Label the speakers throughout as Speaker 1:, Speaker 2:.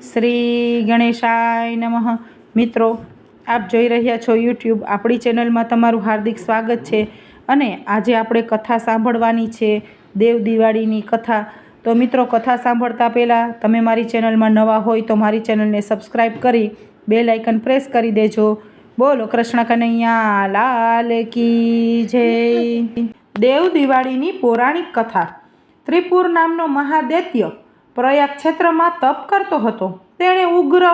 Speaker 1: શ્રી ગણેશાય નમઃ. મિત્રો, આપ જોઈ રહ્યા છો યુટ્યુબ આપણી ચેનલમાં તમારું હાર્દિક સ્વાગત છે અને આજે આપણે કથા સાંભળવાની છે, દેવ દિવાળીની કથા. તો મિત્રો, કથા સાંભળતા પહેલાં તમે મારી ચેનલમાં નવા હોય તો મારી ચેનલને સબસ્ક્રાઈબ કરી બે લાઇકન પ્રેસ કરી દેજો. બોલો, કૃષ્ણ કનૈયા, લાલ કી જય. દેવ દિવાળીની પૌરાણિક કથા. ત્રિપુર નામનો મહાદૈત્ય પ્રયાગ ક્ષેત્રમાં તપ કરતો હતો. તેણે ઉગ્ર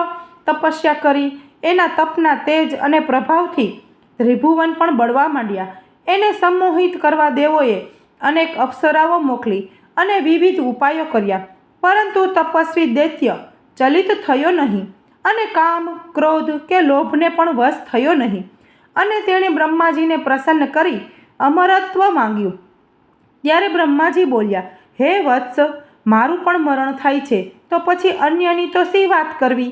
Speaker 1: તપસ્યા કરી. એના તપના તેજ અને પ્રભાવથી ત્રિભુવન પણ બળવા માંડ્યા. એને સંમોહિત કરવા દેવોએ અનેક અપ્સરાઓ મોકલી અને વિવિધ ઉપાયો કર્યા. પરંતુ તપસ્વી દૈત્ય ચલિત થયો નહીં અને કામ, ક્રોધ કે લોભને પણ વશ થયો નહીં. અને તેણે બ્રહ્માજીને પ્રસન્ન કરી અમરત્વ માંગ્યું. ત્યારે બ્રહ્માજી બોલ્યા, હે વત્સ મારું પણ મરણ થાય છે, તો પછી અન્યની તો શી વાત કરવી?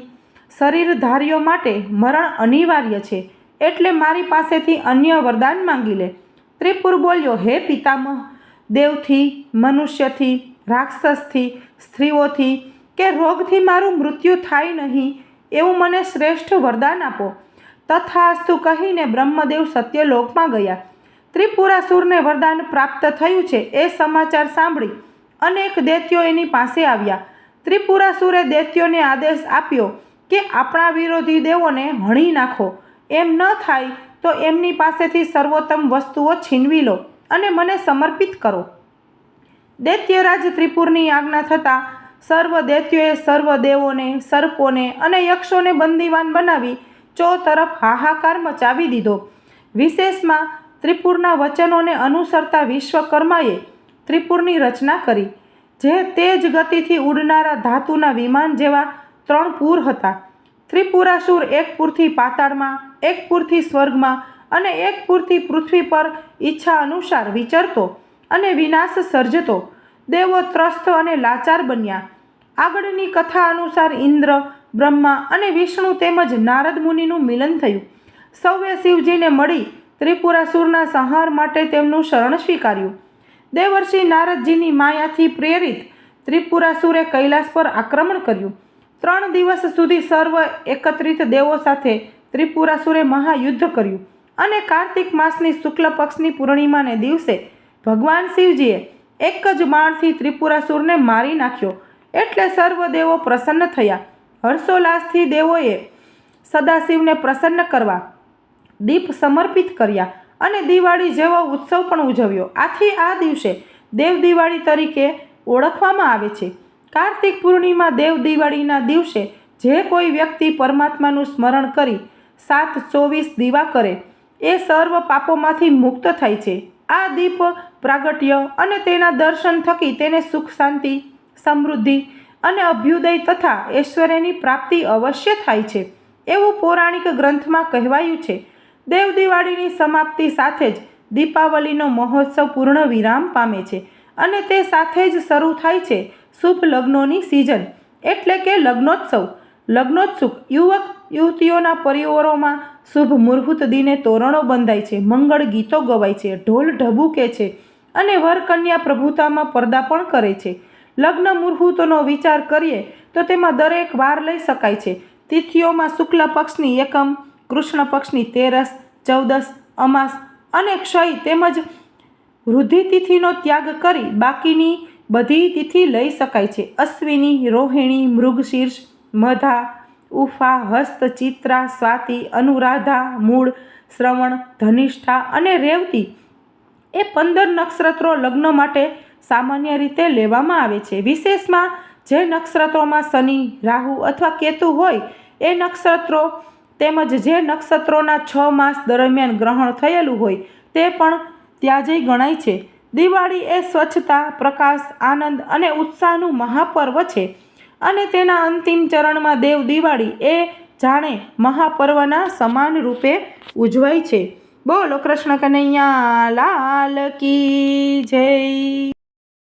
Speaker 1: શરીરધારીઓ માટે મરણ અનિવાર્ય છે, એટલે મારી પાસેથી અન્ય વરદાન માંગી લે. ત્રિપુર બોલ્યો, હે પિતામહ, દેવથી, મનુષ્યથી, રાક્ષસથી, સ્ત્રીઓથી કે રોગથી મારું મૃત્યુ થાય નહીં, એવું મને શ્રેષ્ઠ વરદાન આપો. તથાસ્તુ કહીને બ્રહ્મદેવ સત્યલોકમાં ગયા. ત્રિપુરાસુરને વરદાન પ્રાપ્ત થયું છે, એ સમાચાર સાંભળી અનેક દૈત્યો એની પાસે આવ્યા. ત્રિપુરાસુરે દૈત્યોને આદેશ આપ્યો કે આપણા વિરોધી દેવોને હણી નાખો. એમ ન થાય તો એમની પાસેથી સર્વોત્તમ વસ્તુઓ છીનવી લો અને મને સમર્પિત કરો. દૈત્યરાજ ત્રિપુરની આજ્ઞા થતાં સર્વ દૈત્યોએ સર્વ દેવોને, સર્પોને અને યક્ષોને બંદીવાન બનાવી ચો તરફ હાહાકાર મચાવી દીધો. વિશેષમાં ત્રિપુરના વચનોને અનુસરતા વિશ્વકર્માએ ત્રિપુરની રચના કરી, જે તેજ ગતિથી ઉડનારા ધાતુના વિમાન જેવા ત્રણ પૂર હતા. ત્રિપુરાસુર એક પૂરથી પાતાળમાં, એક પૂરથી સ્વર્ગમાં અને એક પૂરથી પૃથ્વી પર ઈચ્છા અનુસાર વિચરતો અને વિનાશ સર્જતો. દેવો ત્રસ્ત અને લાચાર બન્યા. આગળની કથા અનુસાર ઇન્દ્ર, બ્રહ્મા અને વિષ્ણુ તેમજ નારદ મુનિનું મિલન થયું. સૌએ શિવજીને મળી ત્રિપુરાસુરના સંહાર માટે તેમનું શરણ સ્વીકાર્યું. દેવર્ષિ નારદજીની માયાથી પ્રેરિત ત્રિપુરાસુરે કૈલાસ પર આક્રમણ કર્યું. ત્રણ દિવસ સુધી સર્વ એકત્રિત દેવો સાથે ત્રિપુરાસુરે મહાયુદ્ધ કર્યું અને કાર્તિક માસની શુક્લ પક્ષની પૂર્ણિમાને દિવસે ભગવાન શિવજીએ એક જ માણથી ત્રિપુરાસુરને મારી નાખ્યો. એટલે સર્વ દેવો પ્રસન્ન થયા. હર્ષોલ્લાસથી દેવોએ સદાશિવને પ્રસન્ન કરવા દીપ સમર્પિત કર્યા. અને દિવાળી જેવો ઉત્સવ પણ ઉજવ્યો. આથી આ દિવસે દેવ દિવાળી તરીકે ઓળખવામાં આવે છે. કાર્તિક પૂર્ણિમા દેવ દિવાળીના દિવસે જે કોઈ વ્યક્તિ પરમાત્માનું સ્મરણ કરી સાત ચોવીસ દીવા કરે, એ સર્વ પાપોમાંથી મુક્ત થાય છે. આ દીપ પ્રાગટ્ય અને તેના દર્શન થકી તેને સુખ, શાંતિ, સમૃદ્ધિ અને અભ્યુદય તથા ઐશ્વર્યની પ્રાપ્તિ અવશ્ય થાય છે. એવું પૌરાણિક ગ્રંથમાં કહેવાયું છે દેવ દિવાળીની સમાપ્તિ સાથે જ દીપાવલીનો મહોત્સવ પૂર્ણ વિરામ પામે છે અને તે સાથે જ શરૂ થાય છે શુભ લગ્નોની સિઝન એટલે કે લગ્નોત્સવ. લગ્નોત્સુક યુવક યુવતીઓના પરિવારોમાં શુભ મુહૂર્ત દિને તોરણો બંધાય છે, મંગળ ગીતો ગવાય છે, ઢોલ ઢબુકે છે અને વરકન્યા પ્રભુતામાં પ્રભુતામાં પર્દાપણ કરે છે. લગ્ન મુહૂર્તનો વિચાર કરીએ તો તેમાં દરેક વાર લઈ શકાય છે. તિથિઓમાં શુક્લ પક્ષની એકમ કૃષ્ણ પક્ષની તેરસ, ચૌદસ, અમાસ અને ક્ષય તેમજ વૃદ્ધિ તિથિનો ત્યાગ કરી બાકીની બધી તિથિ લઈ શકાય છે. અશ્વિની, રોહિણી, મૃગશીર્ષ, મધા, ઉફા, હસ્ત, ચિત્રા, સ્વાતિ, અનુરાધા, મૂળ, શ્રવણ, ધનિષ્ઠા અને રેવતી એ પંદર નક્ષત્રો લગ્ન માટે સામાન્ય રીતે લેવામાં આવે છે. વિશેષમાં જે નક્ષત્રોમાં શનિ, રાહુ અથવા કેતુ હોય એ નક્ષત્રો તેમજ જે નક્ષત્રોના છ માસ દરમિયાન ગ્રહણ થયેલું હોય તે પણ ત્યાં જઈ ગણાય છે. દિવાળી એ સ્વચ્છતા, પ્રકાશ, આનંદ અને ઉત્સાહનું મહાપર્વ છે અને તેના અંતિમ ચરણમાં દેવ દિવાળી એ જાણે મહાપર્વના સમાન રૂપે ઉજવાય છે. બોલો કૃષ્ણ કનૈયા, લાલ કી જય.